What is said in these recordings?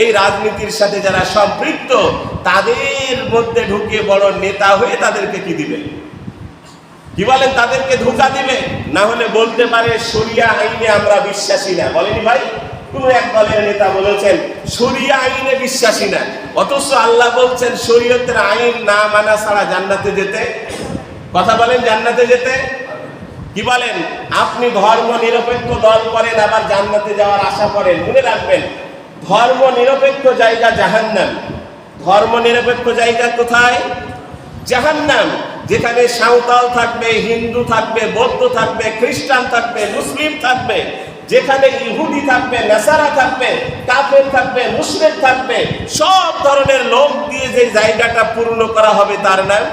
এই রাজনীতির সাথে যারা সম্পৃক্ত, তাদের মধ্যে ঢুকে বড় নেতা হয়ে তাদেরকে কি দিবে? কি বলেন, তাদেরকে ধোকা দিবে? না হলে বলতে পারে সরিয়া আইনে আমরা বিশ্বাসী না। বলেনি ভাই? কোন এক দলের নেতা বলেছেন সরিয়া আইনে বিশ্বাসী না। অথচ আল্লাহ বলছেন, শরীয়তের আইন না মানা ছাড়া জান্নাতে যেতে। কথা বলেন, জান্নাতে যেতে? কি বলেন? আপনি ধর্ম নিরপেক্ষ দল করেন, আবার জান্নাতে যাওয়ার আশা করেন, মনে রাখবেন ধর্ম নিরপেক্ষ জায়গা জাহান্নাম। ধর্ম নিরপেক্ষ জায়গা কোথায়? জাহান্নাম, যেখানে সাঁওতাল থাকবে, হিন্দু থাকবে, বৌদ্ধ থাকবে, খ্রিস্টান থাকবে, মুসলিম থাকবে, যেখানে ইহুদি থাকবে, নেসারা থাকবে, কাফের থাকবে, মুসলিম থাকবে, সব ধরনের লোক দিয়ে যে জায়গাটা পূর্ণ করা হবে তার নাম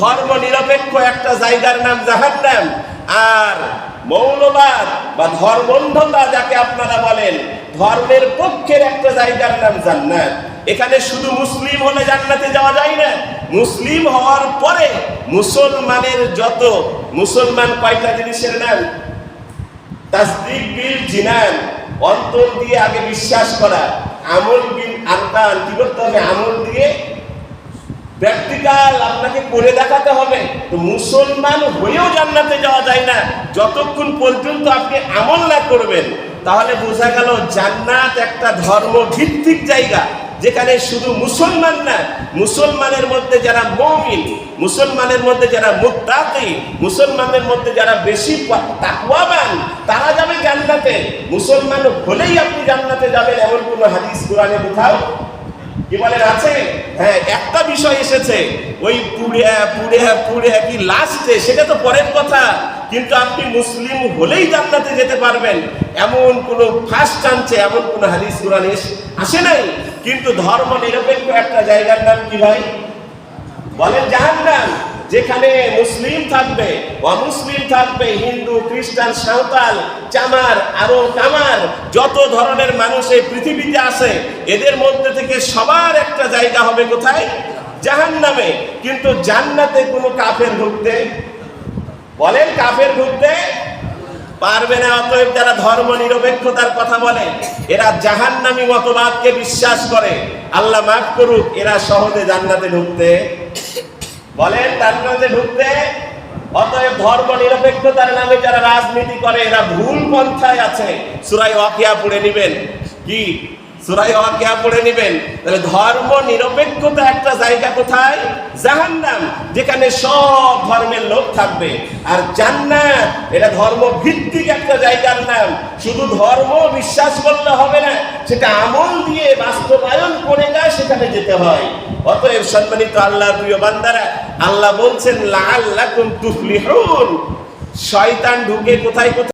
ধর্ম নিরপেক্ষ একটা জায়গার নাম জাহান্নাম। আর মৌলবাদ বা ধর্মন্ধতা যাকে আপনারা বলেন ধর্মের পক্ষের একটা জায়গার নাম জান্নাত। এখানে শুধু মুসলিম হলে জান্নাতে যাওয়া যায় না। মুসলিম হওয়ার পরে মুসলমানের যত মুসলমান কয়টা জিনিসের নাম? তাসদিক বিল জিনান, অন্তর দিয়ে আগে বিশ্বাস করা। আমল বিল আরকান, কি করতে হবে? আমল দিয়ে প্র্যাকটিক্যাল আপনাকে করে দেখাতে হবে। তো মুসলমান হয়েও জান্নাতে যাওয়া যায় না। যতক্ষণ পর্যন্ত আপনি আমল না করবেন তাহলে বোঝা গেল জান্নাত একটা ধর্ম ভিত্তিক জায়গা, যেখানে শুধু মুসলমান না, মুসলমানের মধ্যে যারা মমিন, মুসলমানের মধ্যে যারা মুত্তাকি, মুসলমানের মধ্যে যারা বেশি তাকওয়াবান, তারা যাবে জান্নাতে। মুসলমান হলেই আপনি জান্নাতে যাবেন, এমন কোনো হাদিস কোরআনে কোথাও কি বলেন আছে? হ্যাঁ একটা বিষয় এসেছে, ওই পুড়ে পুড়ে পুড়ে কি লাস্টে সেটা তো পরের কথা। কিন্তু আপনি মুসলিম হলেই জান্নাতে যেতে পারবেন। এমন কোন ফার্স্ট চান্সে এমন কোন হাদিস কোরআনে আসে নাই। কিন্তু ধর্ম নিরপেক্ষ একটা জায়গার নাম কি ভাই? বলেন জাহান্নাম, যেখানে মুসলিম থাকবে, অমুসলিম থাকবে, হিন্দু, খ্রিস্টান, সাঁওতাল চামার আরও কামার, যত ধরনের মানুষ এই পৃথিবীতে আছে, এদের মধ্যে থেকে সবার একটা জায়গা হবে কোথায়? জাহান্নামে। কিন্তু জান্নাতে কোনো কাফের ঢুকতে বলেন কাফের ঢুকতে পারবে না, অতএব যারা ধর্ম নিরপেক্ষতার কথা বলে, এরা জাহান জাহান্নামী মতবাদকে বিশ্বাস করে। আল্লাহ মাফ করুক, এরা সহজে জান্নাতে ঢুকতে বলেন জান্নাতে ঢুকতে। অতএব ধর্ম নিরপেক্ষতার নামে যারা রাজনীতি করে, এরা ভুল পন্থায় আছে। সুরাই ওয়াকিয়া পড়ে নেবেন। কি? সুরাই ওয়াকিয়া পড়ে নেবেন? তাহলে ধর্ম নিরপেক্ষতা একটা জায়গা কোথায়? জাহান্নাম, যেখানে সব ধর্মের লোক থাকবে। আর জান্নাত, এটা ধর্ম ভিত্তিক একটা জায়গার নাম। শুধু ধর্ম বিশ্বাস করলে হবে না, সেটা আমল দিয়ে বাস্তবায়ন করে যায় সেখানে যেতে হয়। অতএব সম্মানিত আল্লাহ, প্রিয় বান্দারা, আল্লাহ বলছেন, লাআল্লাকুম তুফলিহুন। শয়তান ঢুকে কোথায় কোথায়